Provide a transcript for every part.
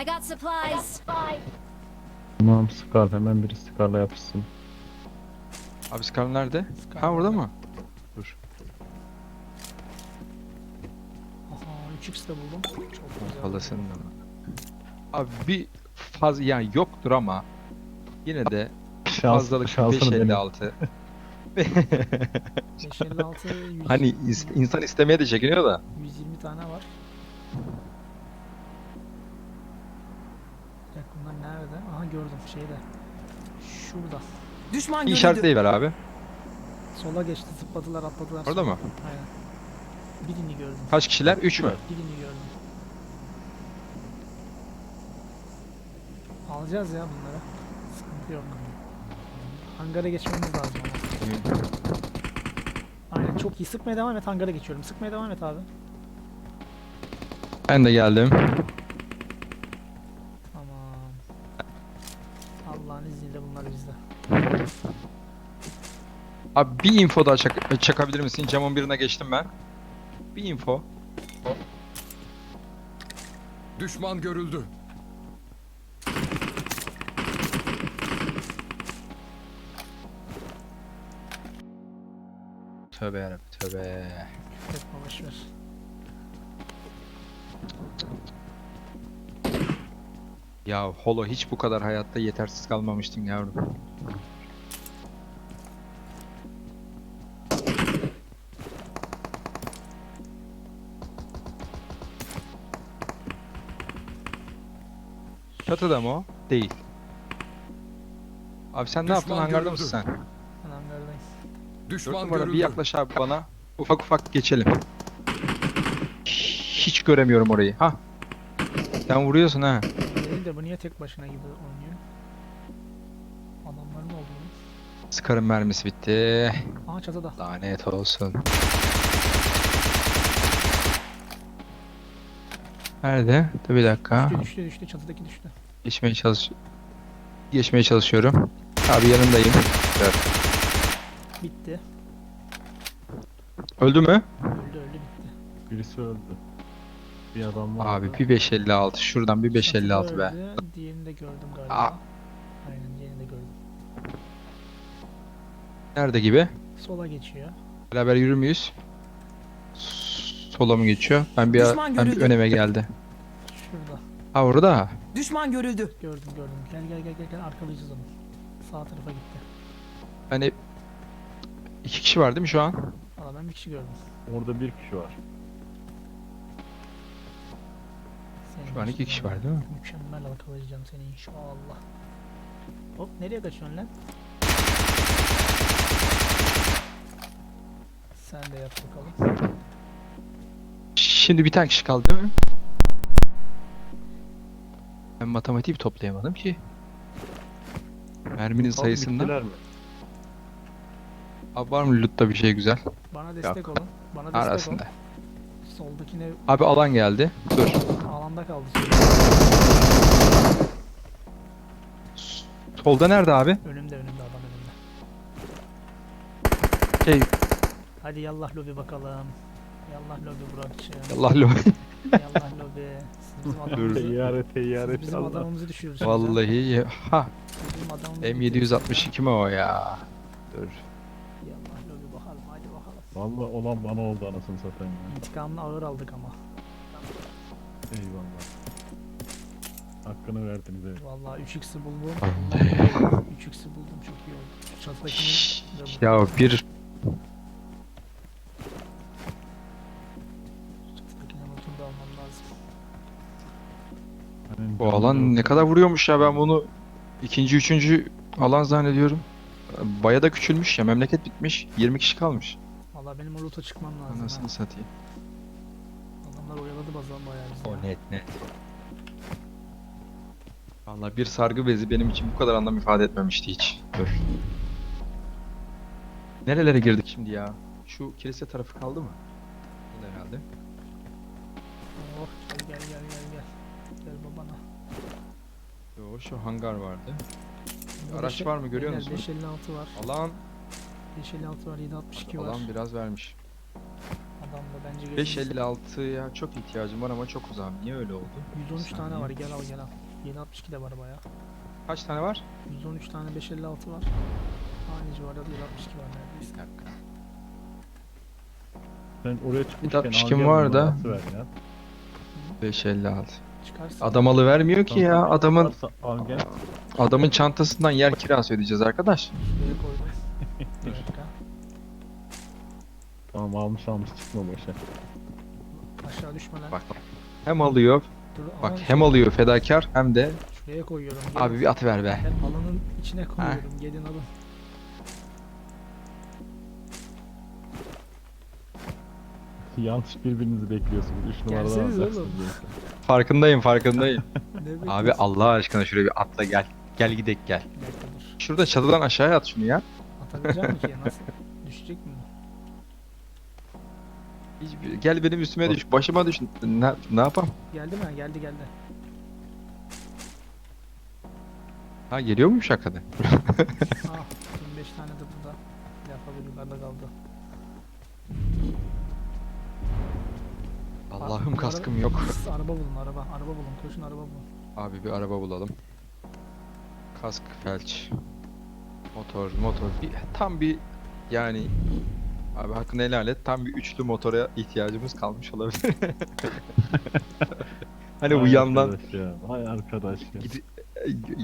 I got supplies. Tamam Scar hemen biri Scar'la yapışsın. Abi Scar nerede? Scar Ha orada mı? Dur. Aha 3x de buldum. Çok güzel. Halasının da mı? Abi bir faz yani yoktur ama yine de Şans, fazlalık şansını dene. 556. 556, 100, hani is- insan istemeye de çekiniyor da. 120 tane var. Bir dakika bunlar nerede? Aha gördüm şeyde. Şurada. Düşman Bir görüldü. işaretleyiver abi. Sola geçti zıpladılar atladılar. Orada mı? Aynen. Birini gördüm. Kaç kişiler? 3 mü? Birini gördüm. Alacağız ya bunları. Sıkıntı yok. Hangara geçmemiz lazım ama. Aynen çok iyi. Sıkmaya devam et. Hangara geçiyorum. Sıkmaya devam et abi. Ben de geldim. Abi bir info daha çak- çakabilir misin? Camın birine geçtim ben. Bir info. Düşman görüldü. Tövbe yarabbim tövbe. Boş ver. Ya Holo hiç bu kadar hayatta yetersiz kalmamıştın yavrum. Çatıda mı o? Değil. Abi sen ne yaptın? Düşman Hangarda görüldü. mısın sen? Ben hangardayım. Dört Düşman numara görüldü. bir yaklaş abi bana. Ufak ufak geçelim. Hiç göremiyorum orayı. Ha. Sen vuruyorsun ha. Değil de bu niye tek başına gibi oynuyor? Adamların olduğunu. Scar'ın mermisi bitti. Aha çatıda. Lanet olsun. Nerede? Dur bir dakika. Düştü düştü düştü çatıdaki düştü. Geçmeye çalış geçmeye çalışıyorum. Abi yanındayım. Bitti. Öldü mü? Öldü öldü bitti. Birisi öldü. Bir adam var. Abi bir 556. Şuradan bir 556 Çatıda be. öldü, Diğerini de gördüm galiba. Aa. Aynen diğerini de gördüm. Nerede gibi? Sola geçiyor. Beraber yürür müyüz? Sola mı geçiyor? Ben bir, Düşman ben bir görüldü. öneme geldi. Şurada. Ha orada. Düşman görüldü. Gördüm gördüm. Gel gel gel gel gel arkalayacağız onu. Sağ tarafa gitti. Hani iki kişi var değil mi şu an? Valla ben bir kişi gördüm. Orada bir kişi var. Senin Şu an iki kişi var değil mi? Mükemmel arkalayacağım seni inşallah. Hop nereye kaçıyorsun lan? Sen de yap bakalım. Şimdi bir tane kişi kaldı değil mi? Ben matematiği bir toplayamadım ki. Merminin Abi sayısından. mi? Abi var mı lootta bir şey güzel? Bana destek olun. Bana destek Arasında. ol. Soldakine Abi alan geldi. Dur. alanda kaldı. Solda nerede abi? Önümde önümde adam önümde. Şey, Hadi yallah lobi bakalım. Yallah lobi Burak'cığım. Allah lo. yallah lobi. Siz bizim adamımızı, Teyyare teyyare bizim Allah. adamımızı düşürürsünüz. ha. Vallahi ha Siz bizim adamımızı M762 mi o ya? Dur. Yallah lobi bakalım hadi bakalım. Vallahi olan bana oldu anasını satayım ya. İntikamını ağır aldık ama. Eyvallah. Hakkını verdiniz evet. Vallahi 3x'i buldum. Vallahi. 3x'i buldum çok iyi oldu. Şu Çatıdakini de Ya bir bu alan ne kadar vuruyormuş ya ben bunu ikinci üçüncü alan zannediyorum. Baya da küçülmüş ya memleket bitmiş 20 kişi kalmış. Vallahi benim o loot'a çıkmam lazım. ha. Anasını satayım. Adamlar oyaladı bazan bayağı bizi. O ya. net net. Vallahi bir sargı bezi benim için bu kadar anlam ifade etmemişti hiç. Dur. Nerelere girdik şimdi ya? Şu kilise tarafı kaldı mı? Kaldı herhalde. Oh gel gel gel gel Gel babana. Yo şu hangar vardı. Burada Araç beşe- var mı görüyor musun? 556 var. Alan 556 var 762 var. alan biraz vermiş. Adam da bence geçmiş. 556'ya çok ihtiyacım var ama çok uzağım. Niye öyle oldu? 113 tane var gel al gel al. 762 de var baya. Kaç tane var? 113 tane 556 var. Aynı civarda da 762 var Bir neredeyse. dakika. Sen oraya çıkmışken 62 al gel var bunu da. atıver ya. 556. Çıkarsa Adam alıvermiyor ki ya. Adamın varsa Al gel. adamın çantasından yer kirası ödeyeceğiz arkadaş. şuraya koydum. Bir dakika. Tamam almış almış çıkma boşa. Aşağı düşme lan. Bak. Hem alıyor. Dur, Bak hem alıyor fedakar hem de Şuraya koyuyorum. Gelin. abi bir atıver be. Gel, alanın içine koyuyorum. Gelin alın. Yanlış birbirinizi bekliyorsunuz. 3 numaradan alacaksınız. oğlum. Farkındayım farkındayım. Ne abi bekliyorsun? Allah aşkına şuraya bir atla gel. Gel gidek gel. Dur. Şurada çatıdan aşağıya at şunu ya. Atabilecek mi ki? Nasıl? Düşecek mi? Gel benim üstüme düş. Başıma düş. Ne, ne yapam? Geldi mi? Geldi geldi. Ha geliyor muymuş hakikaten? Ah 25 tane de burada. Yukarıda kaldı. Allah'ım kaskım araba- yok. Araba bulun araba. Araba bulun. Koşun araba bulun. Abi bir araba bulalım. Kask, felç. Motor, motor. Bir, tam bir yani abi hakkını helal et. Tam bir üçlü motora ihtiyacımız kalmış olabilir. hani bu yandan arkadaş ya. Vay arkadaş ya. Gidi-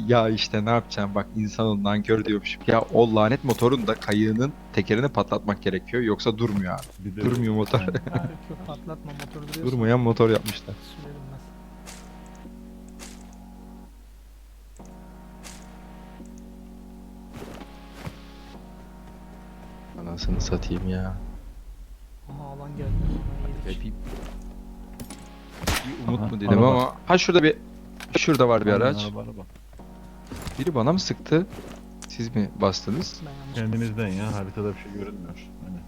ya işte ne yapacağım bak insanın nankör diyormuşum. Ya o lanet motorun da kayığının tekerini patlatmak gerekiyor yoksa durmuyor abi. Bir de- Durmuyor motor. Ha, patlatma motoru duruyorsun. Durmayan motor yapmışlar. Sürerim ben. Anasını satayım ya. Aha alan geldi. Ve yedik. bir, umut Aha, mu dedim araba. ama ha şurada bir şurada var bir Aynen, araç. Araba, araba. Biri bana mı sıktı? Siz mi bastınız? Kendinizden ya haritada bir şey görünmüyor. Hani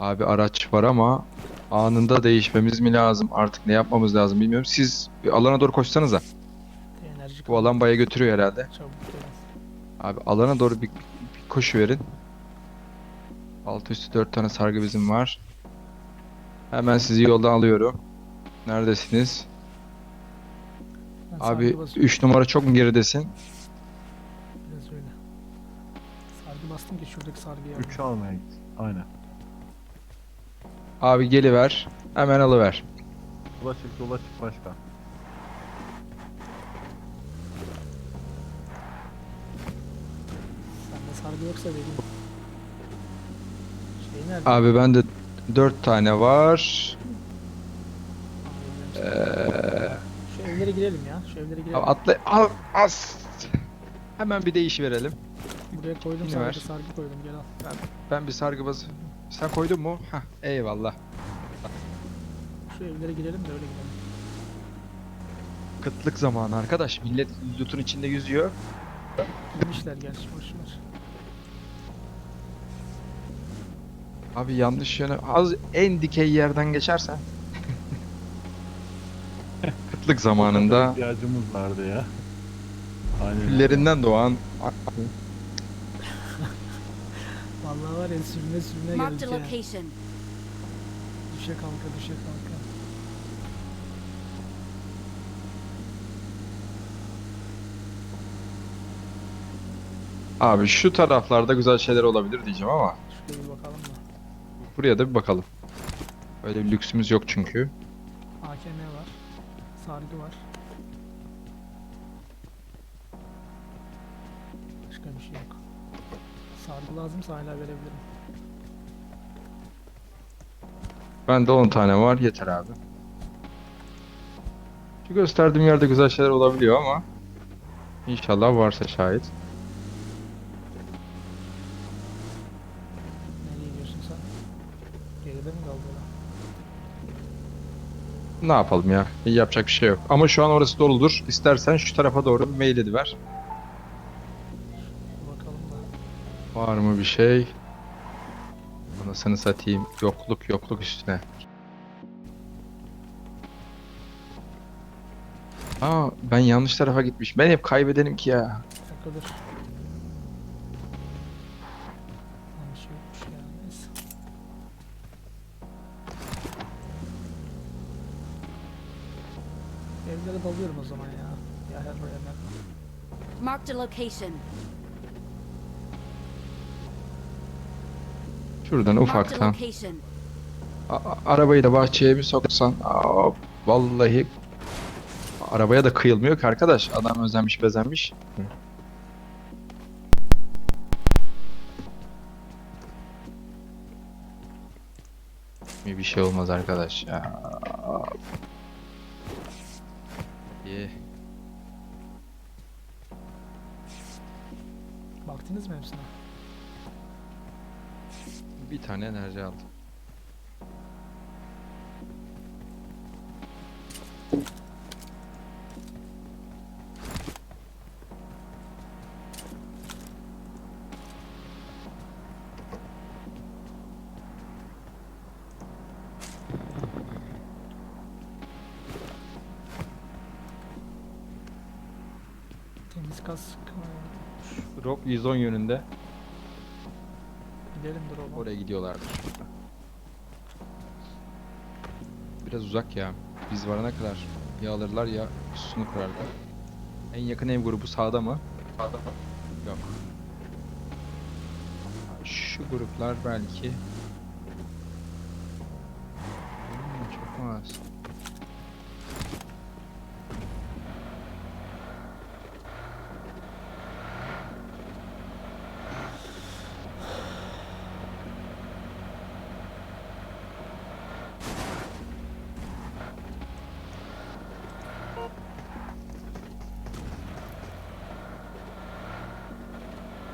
Abi araç var ama anında değişmemiz mi lazım? Artık ne yapmamız lazım bilmiyorum. Siz bir alana doğru koşsanıza. enerji Bu alan baya götürüyor herhalde. Çabuk gelin. Abi alana doğru bir, bir koşu verin. Altı üstü dört tane sargı bezim var. Hemen sizi yoldan alıyorum. Neredesiniz? Abi sargı basıyorum. 3 numara çok mu geridesin? Biraz öyle. Sargı bastım ki şuradaki sargıyı 3 almaya git. Aynen. Abi geliver. Hemen alıver. Sola çık sola çık başka. Sende sargı yoksa vereyim. Şey nerede? Abi bende 4 tane var. Aa, vereceğim sana. Şu evlere girelim ya. Şu evlere girelim. Abi atla al as. Hemen bir değiş verelim. Buraya koydum Yine sargı ver. sargı koydum gel al. Ben bir sargı bazı. Sen koydun mu? Hah eyvallah. Şu evlere girelim de öyle gidelim. Kıtlık zamanı arkadaş. Millet loot'un içinde yüzüyor. Girmişler gerçi boş ver. Abi yanlış yöne az en dikey yerden geçersen. Kıtlık zamanında ihtiyacımız vardı ya. Aynen. küllerinden doğan Vallahi var ya sürüne sürüne Marked geldik a ya. location. Düşe kalka düşe kalka. Abi şu taraflarda güzel şeyler olabilir diyeceğim ama Şuraya bir bakalım da. buraya da bir bakalım. Öyle bir lüksümüz yok çünkü. AKM var. Sargı var. Başka bir şey yok. Sargı lazımsa hala verebilirim. Bende 10 tane var yeter abi. Şu gösterdiğim yerde güzel şeyler olabiliyor ama İnşallah varsa şayet. Nereye gidiyorsun sen? Geride mi kaldı lan? Ne yapalım ya? Yapacak bir şey yok. Ama şu an orası doludur. İstersen şu tarafa doğru mail ediver. Bir bakalım da. Var mı bir şey? Anasını satayım. Yokluk yokluk üstüne. Aa ben yanlış tarafa gitmiş. Ben hep kaybedenim ki ya. Bir Marked a location. Şuradan Marked a ufaktan. location. A- a- arabayı da bahçeye bir soksan. Aa, vallahi arabaya da kıyılmıyor ki arkadaş. Adam özenmiş bezenmiş. Bir bir şey olmaz arkadaş ya. İyi. Mı hepsine? Bir tane enerji aldım. Temiz kask. Drop 110 yönünde. Gidelim drop'a. Oraya gidiyorlardır. Biraz uzak ya. Biz varana kadar ya alırlar ya üstünü kurarlar. En yakın ev grubu sağda mı? Sağda mı? Yok. Şu gruplar belki. Hmm, çok az.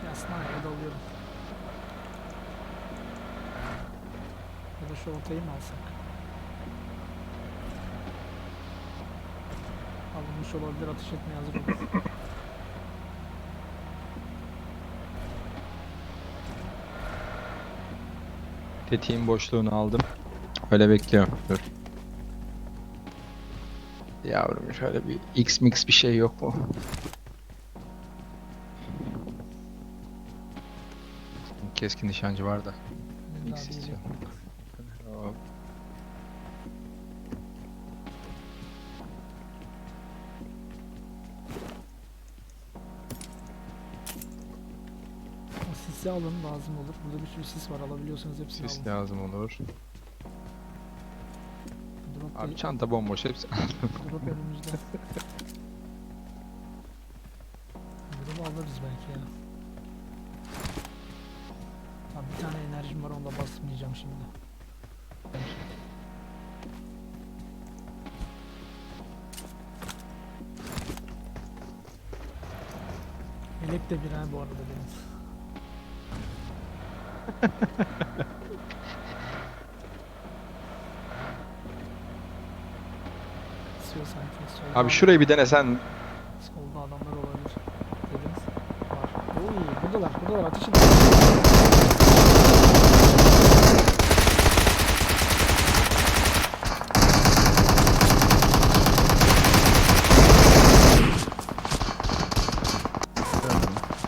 Yasnaya dalıyorum. Ya da şu ortayı mı alsak? Alınmış olabilir atış etmeye hazır olun. Tetiğin boşluğunu aldım. Öyle bekliyorum. Dur. Yavrum şöyle bir X mix bir şey yok mu? Keskin nişancı var da. X istiyorum. Alın lazım olur. Burada bir sürü sis var alabiliyorsanız hepsini Sis alın. lazım olur. Drop, Abi da- çanta bomboş hepsi. drop önümüzde. Drop'u alırız belki ya. Abi bir tane enerjim var onda basmayacağım şimdi. Elek de bir ha bu arada benim. Solda Abi şurayı bir denesen. Solda adamlar olabilir. Dediniz. Var. Oy buradalar buradalar ateş edin.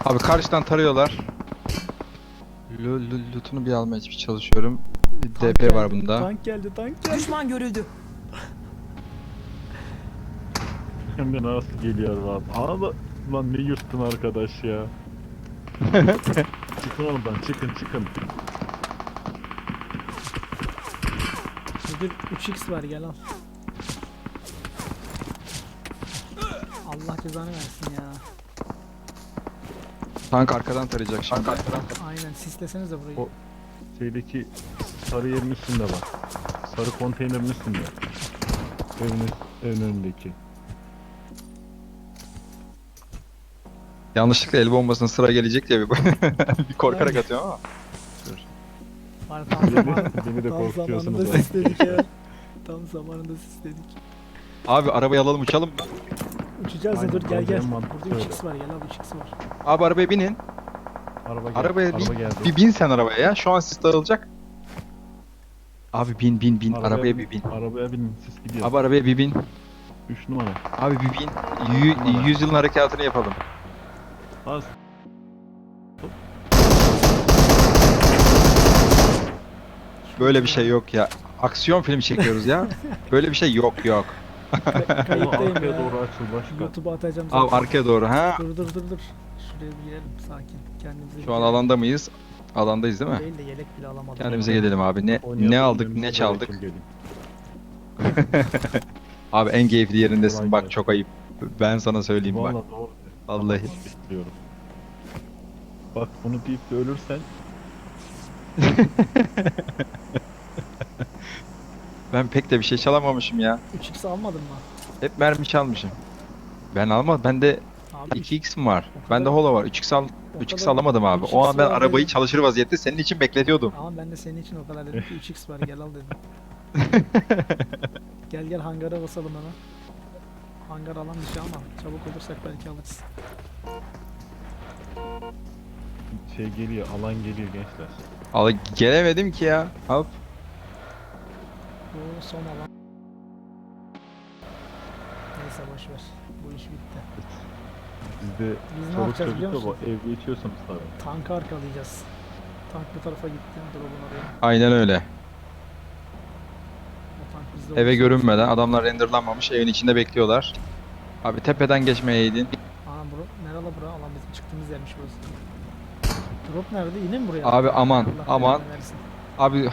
Abi karşıdan tarıyorlar. Loot'unu bir almaya çalışıyorum. Tank DP var geldi, bunda. Tank geldi tank geldi. Düşman görüldü. De nasıl geliyor abi. Ana da lan ne yırttın arkadaş ya. çıkın oradan çıkın çıkın. Müdür 3x var gel al. Allah cezanı versin ya. Tank arkadan tarayacak şimdi. Aynen sisleseniz de burayı. O- Şeydeki sarı yerin üstünde bak. Sarı konteynerin üstünde. Evin, evin önündeki. Yanlışlıkla el bombasına sıra gelecek diye bir, bir korkarak Aynen. atıyorum ama. Var tam zamanında. Beni, de tam korkutuyorsunuz. zamanında ha. sisledik ya. Tam zamanında sisledik. Abi arabayı alalım uçalım. Uçacağız Aynen, dur gel gel. mantıklı Burada öyle. 3x var gel al 3x var. Abi arabaya binin. Araba geldi. Arabaya araba bir, geldi. bir bin sen arabaya ya. Şu an sis dağılacak. Abi bin bin bin. Arabaya, bir bin. Arabaya binin siz gidiyor. Abi arabaya bir bin. 3 numara. Abi bir bin. Yü, yüzyılın harekatını yapalım. Az. Böyle bir şey yok ya. Aksiyon filmi çekiyoruz ya. Böyle bir şey yok yok. Kay- Kayıttayım Arkaya ya. doğru açıl başka. YouTube'a atacağım Abi zaten. arkaya doğru ha. Dur dur dur dur. Şuraya bir girelim sakin. Kendimize Şu an bir- alanda mıyız? Alandayız değil mi? Değil de yelek bile alamadım. Kendimize gelelim abi. Ne Oynayalım, ne aldık, önümüze ne çaldık? gelin. Abi en keyifli yerindesin. Kolay Bak gelsin. çok ayıp. Ben sana söyleyeyim bak. Valla doğru. Vallahi. Bekliyorum. Bak bunu deyip de ölürsen Ben pek de bir şey çalamamışım ya. 3x almadın mı? Hep mermi çalmışım. Ben almadım. Bende Abi 2x mi var? O Bende kadar- holo var. 3x al o 3x kadar alamadım abi. 3x O an ben var arabayı dedim. çalışır vaziyette senin için bekletiyordum. Ama ben de senin için o kadar dedim ki 3x var gel al dedim. gel gel hangara basalım hemen. Hangar alan dışı ama çabuk olursak belki alırız. şey geliyor, alan geliyor gençler. Al gelemedim ki ya. Hop. Bu son alan. Neyse boş ver. Bu iş bitti. Bizde Biz ne çoluk yapacağız biliyor musun? var. Ev geçiyorsanız tabii. Tankı arkalayacağız. Tank bu tarafa gitti. Drop'un oraya. Aynen öyle. O tank bizde Eve görünmeden adamlar renderlanmamış evin içinde bekliyorlar. Abi tepeden geçmeyeydin. Aa bro, nerede bura? Alan bizim çıktığımız yermiş burası. Drop nerede? Yine mi buraya? Abi aman Allah aman. belanı versin. Abi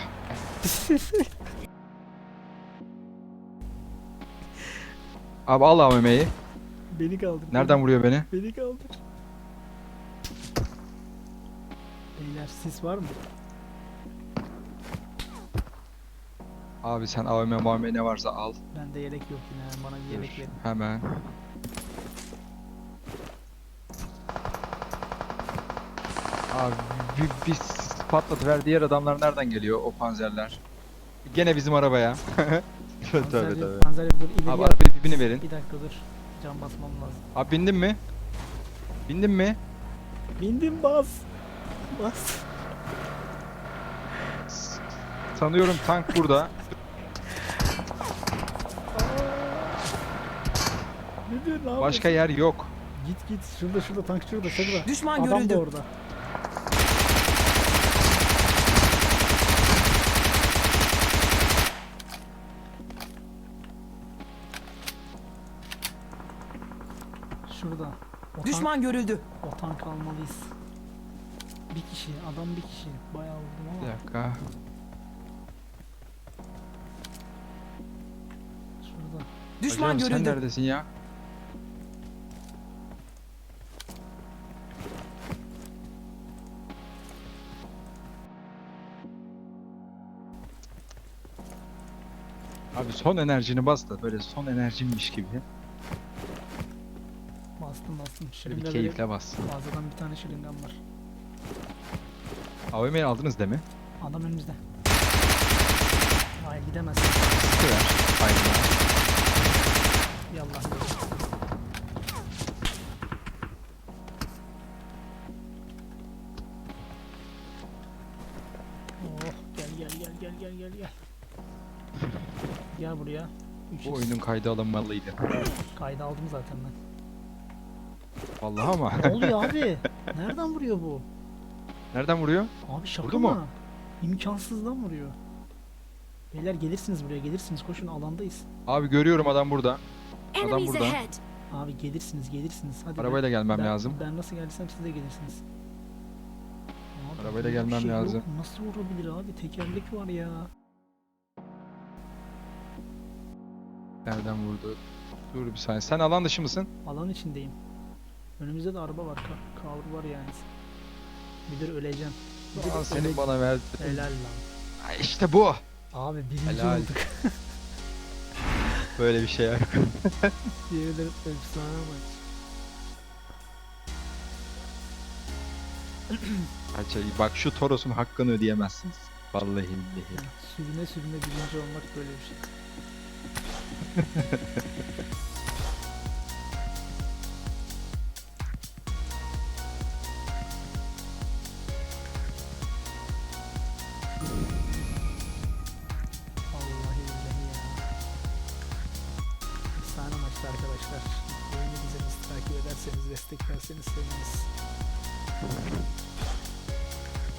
abi al AVM'yi. Beni kaldır. Nereden vuruyor beni? Beni, kaldır. Beyler sis var mı? Abi sen AVM AVM ne varsa al. Bende yelek yok yine. Bana bir yelek verin. Hemen. Abi bir, bir patlatıver diğer adamlar nereden geliyor o panzerler? Gene bizim arabaya. Panzerli- tövbe. Panzerli dur ileri Abi at. arabaya dibini verin. Bir dakika dur. Can basmam lazım. Abi bindin mi? Bindin mi? Bindim bas. Bas. Sanıyorum tank burada. Ne diyor ne Başka yer yok. Git git. Şurada şurada tank şurada şurada. Düşman Adam görüldü. da orada. Düşman görüldü. O tank almalıyız. Bir kişi, adam bir kişi. Bayağı vurdum Bir ama. dakika. Şurada. Düşman Hocam sen görüldü. neredesin ya? Abi son enerjini bas da böyle son enerjinmiş gibi. Bastım bastım. Şöyle bir keyifle bas. Fazladan bir tane şırıngam var. AVM'yi aldınız değil mi? Adam önümüzde. Hayır gidemez. Sıkıver. Hayır ya. Yallah. Oh gel gel gel gel gel gel gel. Gel buraya. 3 Bu oyunun kaydı alınmalıydı. Kaydı aldım zaten ben. Vallahi ama. Ne oluyor abi? Nereden vuruyor bu? Nereden vuruyor? Abi şaka Vurdu mı? mu? İmkansızdan vuruyor. Beyler gelirsiniz buraya gelirsiniz koşun alandayız. Abi görüyorum adam burada. Enemies burada. Abi gelirsiniz gelirsiniz. Hadi Arabayla gelmem ben, lazım. Ben nasıl gelsem siz de gelirsiniz. Abi Arabayla böyle bir gelmem şey yok. lazım. Nasıl vurabilir abi? Tekerlek var ya. Nereden vurdu? Dur bir saniye. Sen alan dışı mısın? Alan içindeyim. Önümüzde de araba var. Ka kavru var yani. Bir de öleceğim. Bir de öle- senin bana ver. Helal lan. İşte bu. Abi birinci Helal. olduk. Böyle bir şey yok. Ederim efsane maç. Kaç ay- Bak şu Toros'un hakkını ödeyemezsiniz. Vallahi billahi. Sürüne sürüne birinci olmak böyle bir şey. desteklerseniz seviniriz.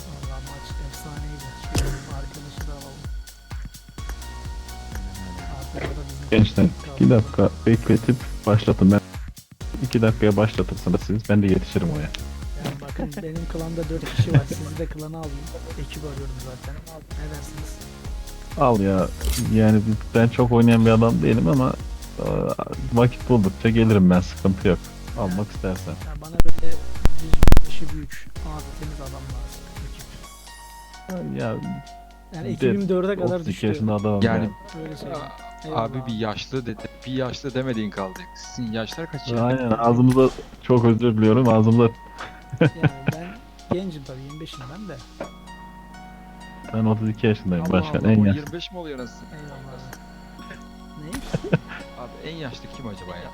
Valla maç efsaneydi. Şu arkadaşı da alalım. Da bizim Gençler. 2 dakika bekletip başlatın. Ben 2 dakikaya başlatırsınız siz. Ben de yetişirim oraya. Yani bakın benim klanda 4 kişi var. Sizi de klana alayım. Ekip arıyorum zaten. Ne dersiniz? Al ya. Yani ben çok oynayan bir adam değilim ama e, vakit buldukça gelirim ben. Sıkıntı yok. Almak istersen. Yani bana böyle düz işi büyük, ağzı temiz adam lazım. Ekip. Ya Yani ekibim 4'e kadar 32 düştü. yaşında adamım Yani Öyle söyleyeyim. abi Eyvallah. bir yaşlı dedi. Bir yaşlı demediğin kaldı. Sizin yaşlar kaç ya? Aynen ağzımıza çok özür diliyorum ağzımda Yani ben gencim tabii 25'im ben de. ben 32 yaşındayım Allah başkan Allah, en yaşlı 25 mi oluyor nasıl? Eyvallah. Ne? Abi en yaşlı kim acaba ya?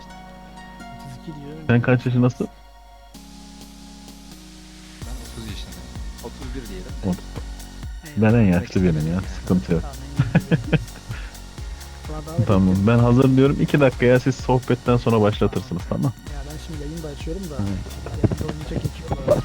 32 diyorum. Sen kaç yaşındasın? Ben 30 yaşındayım. 31 diyelim. Ben en yaşlı benim ya sıkıntı yok. Tamam, ben hazır diyorum 2 dakikaya siz sohbetten sonra başlatırsınız tamam. Ya ben şimdi yayın da açıyorum da. Yanımda oynayacak ekip var.